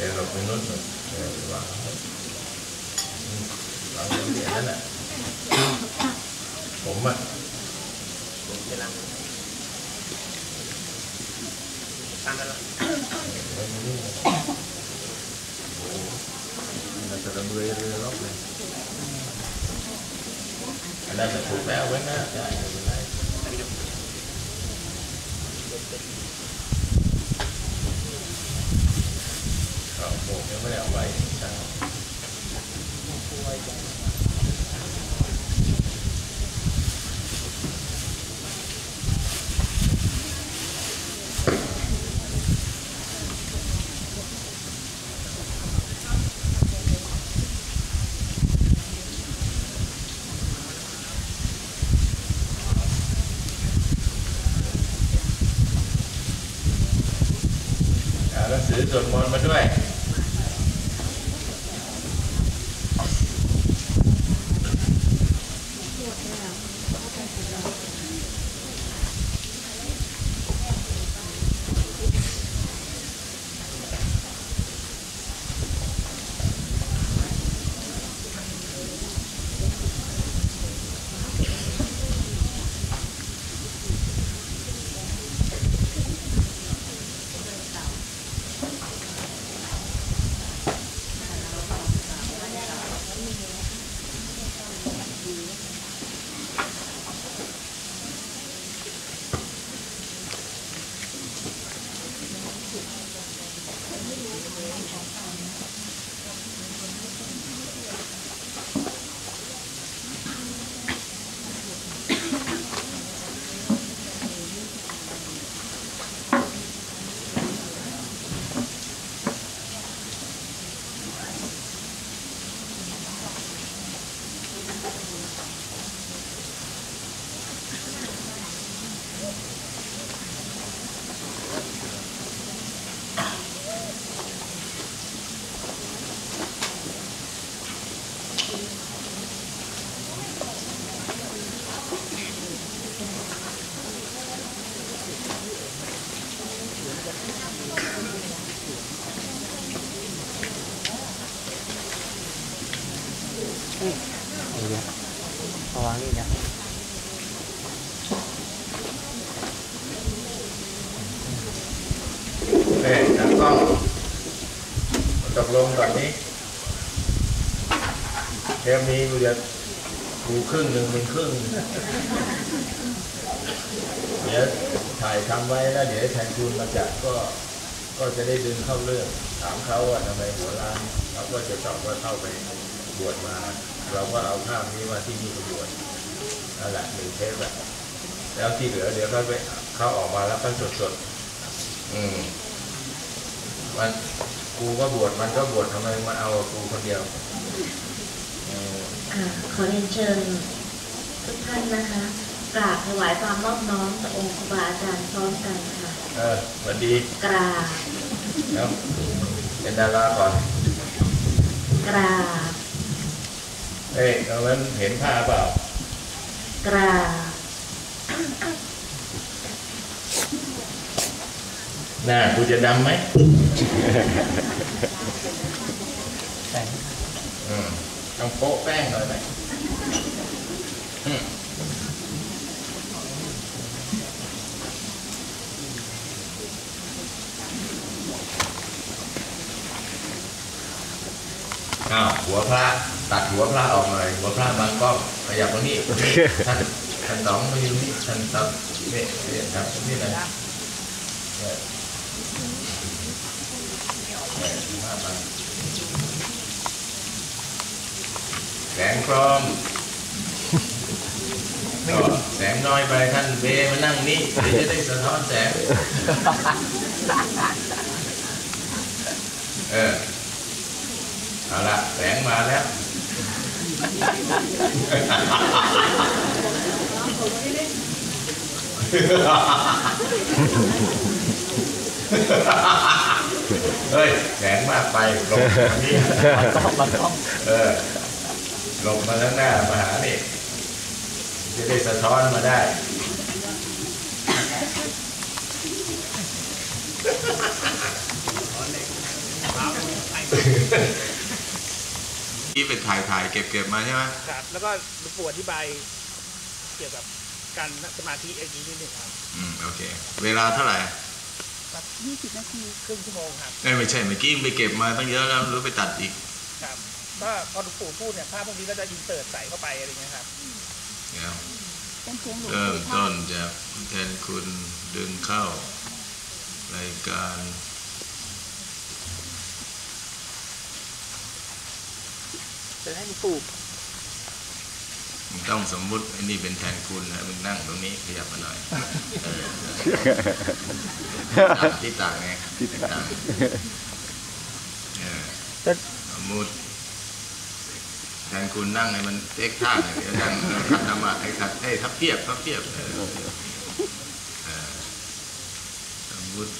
ดี๋ยวเราไปนู้นหน่อยเดี๋ยววางไว้อืมวางไว้ที่อันนั้นแหละ ผมอะกำลังตามนั้นละไว้ตรงนี้เลยโอ้โหมันจะระเบือจดมอนนี้ดูเอาโบกยังไม่ได้เอาไว้ตั้งหนังสือสวดมนต์มาด้วย ตกลงก่อนนี้เทปนี้กูจะกูครึ่งหนึ่งเป็นครึ่งเดี๋ยวถ่ายทำไว้แล้วเดี๋ยวแทนคุณมาจัดก็ก็จะได้ดึงเข้าเรื่อง ถามเขาว่าทำไมหัวล้านเขาก็จะตอบว่าเข้าไปบวชมา เราก็เอาภาพนี้มาที่นี่ไปบวชนั่นแหละหนึ่งเทปแหละแล้วที่เหลือเดี๋ยวเขาไปเขาออกมาแล้วก็สดๆอืมมัน กูก็บวชมันก็บวชทำไมมาเอากูคนเดียวเออค่ะขอเรียนเชิญทุกท่านนะคะกราบถวายความนอบน้อมต่อองค์ครูบาอาจารย์พร้อมกันค่ะ เออสวัสดีกราบแล้วเป็นดาราก่อนกราบเอ้ยเอางั้นเห็นผ้าเปล่ากราบ หน้ากูจะดำไหมแต่อืมต้องโปะแป้งหน่อยไหมอืมอ้าวหัวพระตัดหัวพระออกหน่อยหัวพระบางกล้องขยับตรงนี้ท่านท่านสองมาอยู่นี่ท่านตับเนี่ยเนี่ยครับนี่นะ แสงพร้อมก็แสงน้อยไปท่านเบมานั่งนี่เดี๋ยวจะได้สะท้อนแสง เออ เอาละแสงมาแล้ว เฮ้ยแสงมากไปลงมานี่ก็มากล้องเออลงมาข้างหน้ามาหานี่จะได้สะท้อนมาได้เที่เป็นถ่ายถ่ายเก็บเก็บมาใช่ไหมครับ แล้วก็หลวงปู่อธิบายเกี่ยวกับการสมาธิไอ้นี้นิดหนึ่งครับ อืม โอเค เวลาเท่าไหร่ สักยี่สิบนาทีครึ่งชั่วโมงครับเอ้ยไม่ใช่เมื่อกี้ไปเก็บมาตั้งเยอะแล้วรู้ไปตัดอีกครับก็พอหลวงปู่พูดเนี่ยภาพพวกนี้ก็จะอินเสิร์ตใส่เข้าไปอะไรเงี้ยครับเดี๋ยวเป็นเสียงหลวงเริ่มปู่ต้ท่านนจากแทนคุณดึงเข้ารายการจะให้หลวงปู่มึง ต้องสมมุติไอ้นี่เป็นแทนคุณนะมึงนั่งตรงนี้ขยับมาหน่อยเออที่ต่างไงที่ต่างเออจะสมมุติแทนคุณนั่งให้มันเอ็กท่าหน่อยเดี๋ยวนั่งขัดธรรมะไอ้ขัดไอ้ทับเทียบทับเทียบเออเออสมมุติ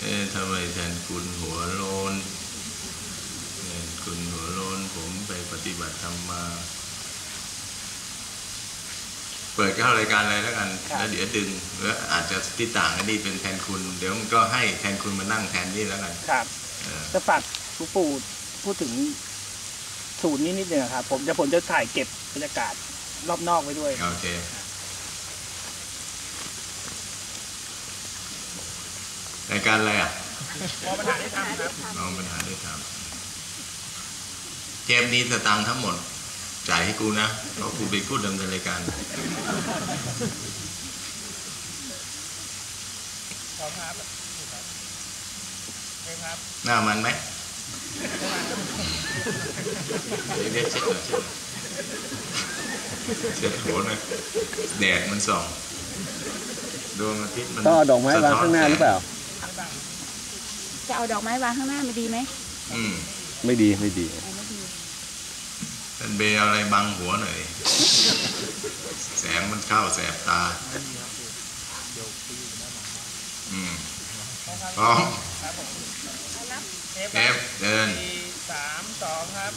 เอ๊ะทำไมแทนคุณหัวโลนแทนคุณหัวโลนผมไปปฏิบัติธรรมมาเปิดเข้ารายการอะไรแล้วกัน แล้วเดี๋ยวดึงแล้วอาจจะที่ต่างกันนี่เป็นแทนคุณ เดี๋ยวมันก็ให้แทนคุณมานั่งแทนนี่แล้วกันครับเออจะฝากหลวงปู่พูดถึงศูนย์นี้นิดหนึ่งครับ ผมจะผมจะถ่ายเก็บบรรยากาศรอบนอกไว้ด้วยโอเครายการอะไรอะพอปัญหาได้ทำครับน้องปัญหาได้ทำเกมนี้สตังค์ทั้งหมด จ่ายให้กูนะเพราะกูไปพูดดำเนินรายการพร้อมครับเองครับหน้ามันไหมเดี๋ยวเรียกเช็คหน่อยเช็คหน่อยเช็คหัวหน่อยแดดมันส่องดวงอาทิตย์มันต้องเอาดอกไม้วางข้างหน้าหรือเปล่า จะเอาดอกไม้วางข้างหน้าไม่ดีไหม อืม ไม่ดีไม่ดี เอาไม่ดีท่านเบลเอาอะไรบังหัวหน่อย แสงมันเข้าแสบตา อืมพร้อมครับผมเทปเอฟเดินสี่สามสองครับ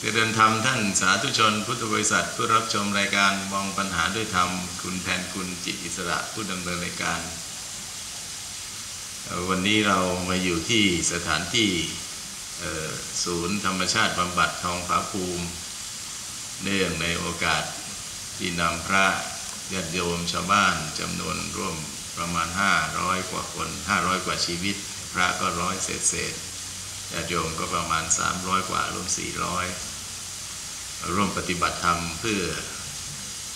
จะเดินธรรมท่านสาธุชน พุทธบริษัท ผู้รับชมรายการมองปัญหาด้วยธรรม คุณแทนคุณจิตอิสระผู้ดำเนินรายการเอ่อวันนี้เรามาอยู่ที่สถานที่เอ่อศูนย์ธรรมชาติบำบัดทองผาภูมิ เนื่องในโอกาสที่นำพระญาติโยมชาวบ้านจำนวนร่วมประมาณ 500 กว่าคน 500 กว่าชีวิต พระก็ร้อยเศษเศษญาติโยมก็ประมาณ 300 กว่ารวม 400 ร่วมปฏิบัติธรรมเพื่อ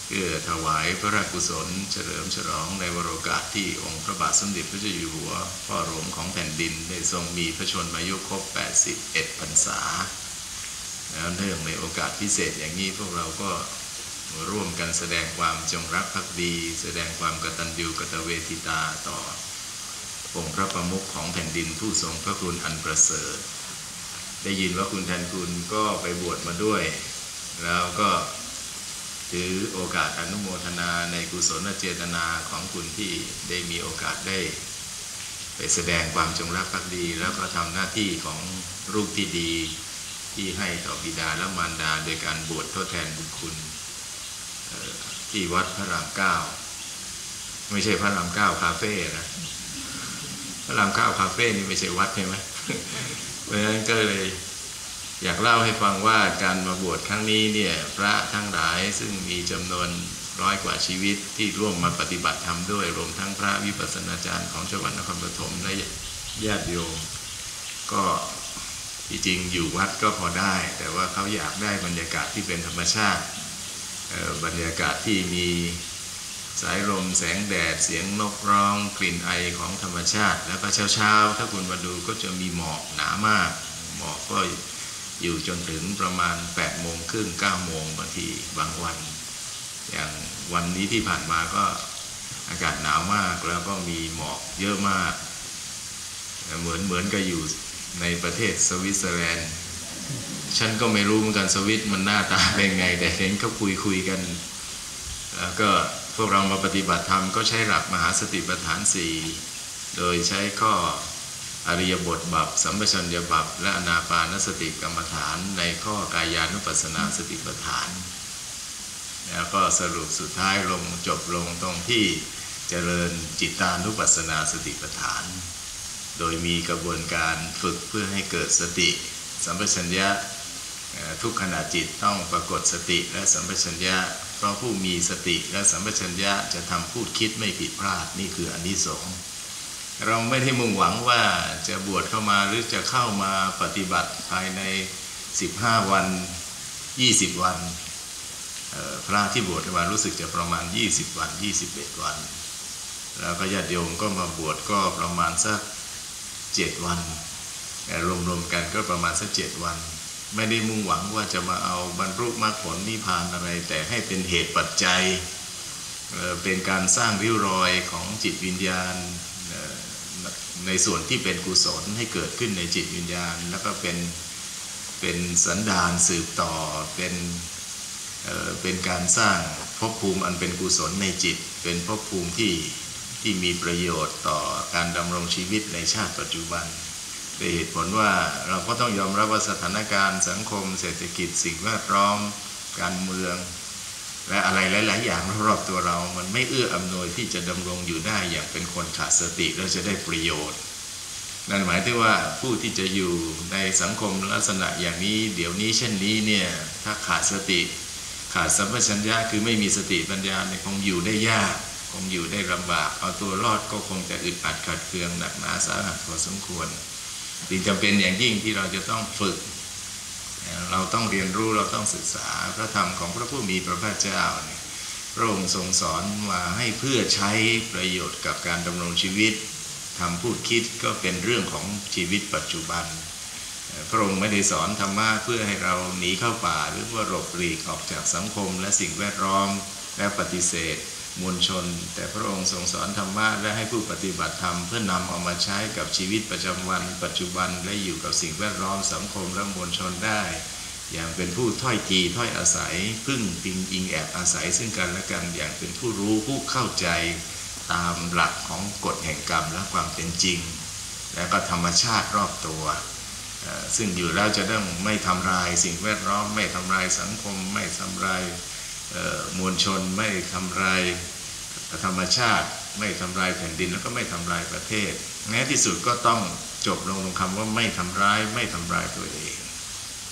เพื่อถวายพระราชกุศล เฉลิมฉลองในวโรกาสที่องค์พระบาทสมเด็จพระเจ้าอยู่หัวพ่อหลวงของแผ่นดินได้ทรงมีพระชนมายุครบ 81 พรรษา แล้วเนื่องในโอกาสพิเศษอย่างนี้พวกเราก็ร่วมกันแสดงความจงรักภักดี แสดงความกตัญญูกตเวทิตาต่อองค์พระประมุขของแผ่นดินผู้ทรงพระคุณอันประเสริฐ ได้ยินว่าคุณแทนคุณก็ไปบวชมาด้วย แล้วก็ถือโอกาสอนุโมทนาในกุศลเจตนาของคุณที่ได้มีโอกาสได้ ไปแสดงความจงรักภักดี แล้วก็ทำหน้าที่ของลูกที่ดี ที่ให้ต่อบิดาและมารดา โดยการบวชทดแทนบุญคุณที่วัดพระรามเก้าไม่ใช่พระรามเก้าคาเฟ่นะพระรามเก้าคาเฟ่นี่ไม่ใช่วัดใช่ไหมเพราะฉะนั้นก็เลยอยากเล่าให้ฟังว่าการมาบวชครั้งนี้เนี่ยพระทั้งหลายซึ่งมีจำนวนร้อยกว่าชีวิตที่ร่วมมาปฏิบัติธรรมด้วย รวมทั้งพระวิปัสสนาจารย์ของจังหวัดนครปฐมและญาติโยมก็ ที่จริงอยู่วัดก็พอได้ แต่ว่าเขาอยากได้บรรยากาศที่เป็นธรรมชาติ บรรยากาศที่มีสายลมแสงแดดเสียงนกร้อง กลิ่นไอของธรรมชาติ แล้วก็เช้าๆ ถ้าคุณมาดูก็จะมีหมอกหนามาก หมอกก็อยู่จนถึงประมาณ8โมงครึ่ง9โมงบางทีบางวัน อย่างวันนี้ที่ผ่านมาก็อากาศหนาวมากแล้วก็มีหมอกเยอะมาก เหมือนเหมือนกับอยู่ ในประเทศสวิตเซอร์แลนด์ ฉันก็ไม่รู้เหมือนกันสวิตมันหน้าตาเป็นไง แต่เห็นเขาคุยคุยกันแล้วก็พวกเรามาปฏิบัติธรรมก็ใช้หลักมหาสติปัฏฐานสี่โดยใช้ข้ออริยบทบับสัมปชัญญะบับและอนาปานสติกรรมฐานในข้อกายานุปัสสนาสติปัฏฐาน แล้วก็สรุปสุดท้ายลงจบลงตรงที่เจริญจิตตานุปัสสนาสติปัฏฐาน โดยมีกระบวนการฝึกเพื่อให้เกิดสติ สัมปชัญญะทุกขณะจิตต้องปรากฏสติและสัมปชัญญะ เพราะผู้มีสติและสัมปชัญญะจะทำพูดคิดไม่ผิดพลาดนี่คืออันที่สงส์เราไม่ได้มุ่งหวังว่าจะบวชเข้ามาหรือจะเข้ามาปฏิบัติภายใน 15 วัน 20 วันพระที่บวชมารู้สึกจะประมาณ 20 วัน 21 วัน แล้วก็ญาติโยมก็มาบวชก็ประมาณสัก 7วันรวมๆกันก็ประมาณสัก7วัน ไม่ได้มุ่งหวังว่าจะมาเอาบรรลุมรรคผลนิพพานอะไร แต่ให้เป็นเหตุปัจจัยเป็นการสร้างริ้วรอยของจิตวิญญาณในส่วนที่เป็นกุศลให้เกิดขึ้นในจิตวิญญาณ แล้วก็เป็นเป็นสันดานสืบต่อเป็นเป็นการสร้างภพภูมิอันเป็นกุศลในจิต เป็นภพภูมิที่ที่มีประโยชน์ต่อ การดำรงชีวิตในชาติปัจจุบันด้วยเหตุผลว่าเราก็ต้องยอมรับว่าสถานการณ์สังคม เศรษฐกิจสิ่งแวดล้อม การเมือง และอะไรหลาย ๆ อย่างรอบๆตัวเรา มันไม่เอื้ออำนวยที่จะดำรงอยู่ได้อย่างเป็นคนขาดสติแล้วจะได้ประโยชน์ นั่นหมายถึงว่าผู้ที่จะอยู่ในสังคมลักษณะอย่างนี้ เดี๋ยวนี้เช่นนี้เนี่ยถ้าขาดสติ ขาดสัมปชัญญะคือไม่มีสติปัญญาเนี่ยคงอยู่ได้ยาก คงอยู่ได้ลำบาก เอาตัวรอดก็คงจะอึดอัดขัดเคืองหนักหนาสาหัสพอสมควรจึงจำเป็นอย่างยิ่งที่เราจะต้องฝึก เราต้องเรียนรู้เราต้องศึกษาพระธรรมของพระผู้มีพระภาคเจ้าเนี่ยพระองค์ทรงสอนมาให้เพื่อใช้ประโยชน์กับการดำรงชีวิตทำพูดคิดก็เป็นเรื่องของชีวิตปัจจุบัน พระองค์ไม่ได้สอนธรรมะเพื่อให้เราหนีเข้าป่า หรือว่าหลบหลีกออกจากสังคมและสิ่งแวดล้อมและปฏิเสธ มวลชน แต่พระองค์ทรงสอนธรรมะและให้ผู้ปฏิบัติธรรมเพื่อนำเอามาใช้กับชีวิตประจำวัน ปัจจุบันและอยู่กับสิ่งแวดล้อมสังคมและมวลชนได้ อย่างเป็นผู้ถ้อยทีถ้อยอาศัย พึ่งพิงอิงแอบอาศัยซึ่งกันและกันอย่างเป็นผู้รู้ผู้เข้าใจตามหลักของกฎแห่งกรรมและความเป็นจริง และก็ธรรมชาติรอบตัว ซึ่งอยู่แล้วจะต้องไม่ทำลายสิ่งแวดล้อม ไม่ทำลายสังคม ไม่ทำลาย มวลชนไม่ทำลายธรรมชาติ ไม่ทำลายแผ่นดินแล้วก็ไม่ทำลายประเทศแม้ที่สุดก็ต้องจบลงตรงคำว่าไม่ทำร้ายไม่ทำลายตัวเอง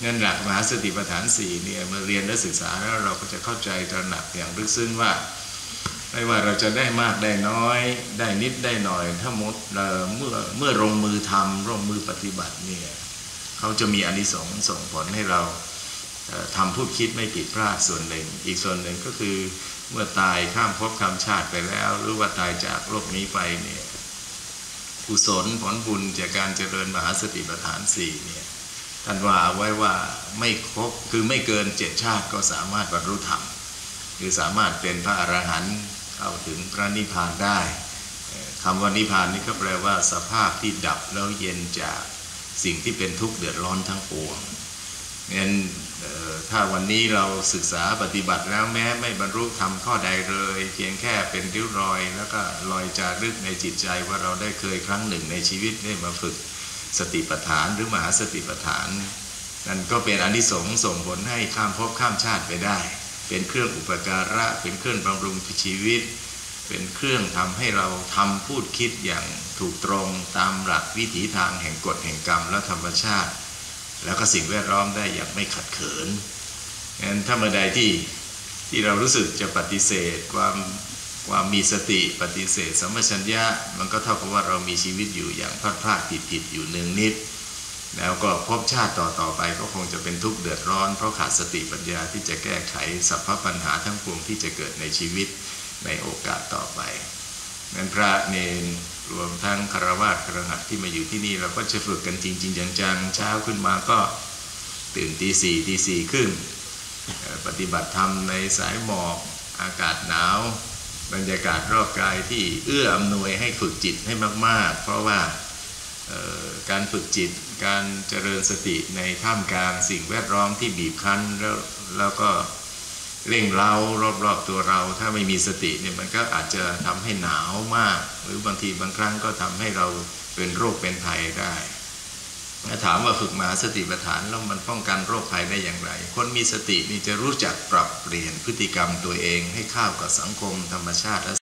นั่นหลักมหาสติปัฏฐานสี่เนี่ยมื่อเรียนและศึกษาแล้วเราก็จะเข้าใจตระหนักอย่างลึกซึ้งว่าไม่ว่าเราจะได้มากได้น้อย ได้นิดได้หน่อย ถ้ามดเอ่อเมื่อเมื่อลงมือทำลงมือปฏิบัติเนี่ยเขาจะมีอานิสงส์ส่งผลให้เรา ทำพูดคิดไม่ผิดพลาดส่วนหนึ่ง อีกส่วนหนึ่งก็คือเมื่อตายข้ามภพข้ามชาติไปแล้ว หรือว่าตายจากโลกนี้ไปเนี่ยกุศลผลบุญจากการเจริญมหาสติปัฏฐานสี่เนี่ยท่านว่าไว้ว่าไม่ครบคือไม่เกินเจ็ดชาติก็สามารถบรรลุธรรมคือสามารถเป็นพระอรหันต์เข้าถึงพระนิพพานได้คำว่านิพพานนี่ก็แปลว่าสภาพที่ดับแล้วเย็นจากสิ่งที่เป็นทุกข์เดือดร้อนทั้งปวงงั้น ถ้าวันนี้เราศึกษาปฏิบัติแล้วแม้ไม่บรรลุธรรมข้อใดเลย เพียงแค่เป็นริ้วรอย แล้วก็รอยจารึกในจิตใจว่าเราได้เคยครั้งหนึ่งในชีวิตได้มาฝึกสติปัฏฐานหรือมหาสติปัฏฐาน นั่นก็เป็นอนิสงส์ส่งผลให้ข้ามภพข้ามชาติไปได้ เป็นเครื่องอุปการะ เป็นเครื่องบำรุงชีวิต เป็นเครื่องทำให้เราทำพูดคิดอย่างถูกตรงตามหลักวิถีทางแห่งกฎแห่งกรรมและธรรมชาติ แล้วก็สิ่งแวดล้อมได้อย่างไม่ขัดเขินงั้นถ้าเมื่อใดที่ที่เรารู้สึกจะปฏิเสธความความมีสติปฏิเสธสัมปชัญญะมันก็เท่ากับว่าเรามีชีวิตอยู่อย่างพลาดพลาดผิดผิดอยู่เนืองนิด แล้วก็พบชาติต่อต่อไปก็คงจะเป็นทุกข์เดือดร้อน เพราะขาดสติปัญญาที่จะแก้ไขสัพพปัญหาทั้งปวงที่จะเกิดในชีวิตในโอกาสต่อไป นั้นพระเนนรวมทั้งคารวะครหัสที่มาอยู่ที่นี่เราก็จะฝึกกันจริง ๆ จังๆเช้าขึ้นมาก็ตื่นตีสี่ตีสี่ครึ่งปฏิบัติธรรมในสายหมอกอากาศหนาว บรรยากาศรอบกายที่เอื้ออำนวยให้ฝึกจิตให้มาก ๆ เพราะว่าการฝึกจิตการเจริญสติในท่ามกลางสิ่งแวดล้อมที่บีบคั้นแล้วแล้วก็ เร่งเร้ารอบๆตัวเรา ถ้าไม่มีสติเนี่ยมันก็อาจจะทำให้หนาวมาก หรือบางทีบางครั้งก็ทำให้เราเป็นโรคเป็นภัยได้ถ้าถามว่าฝึกมาสติปัฏฐานแล้วมันป้องกันโรคภัยได้อย่างไร คนมีสตินี่จะรู้จักปรับเปลี่ยนพฤติกรรมตัวเองให้เข้ากับสังคมธรรมชาติและ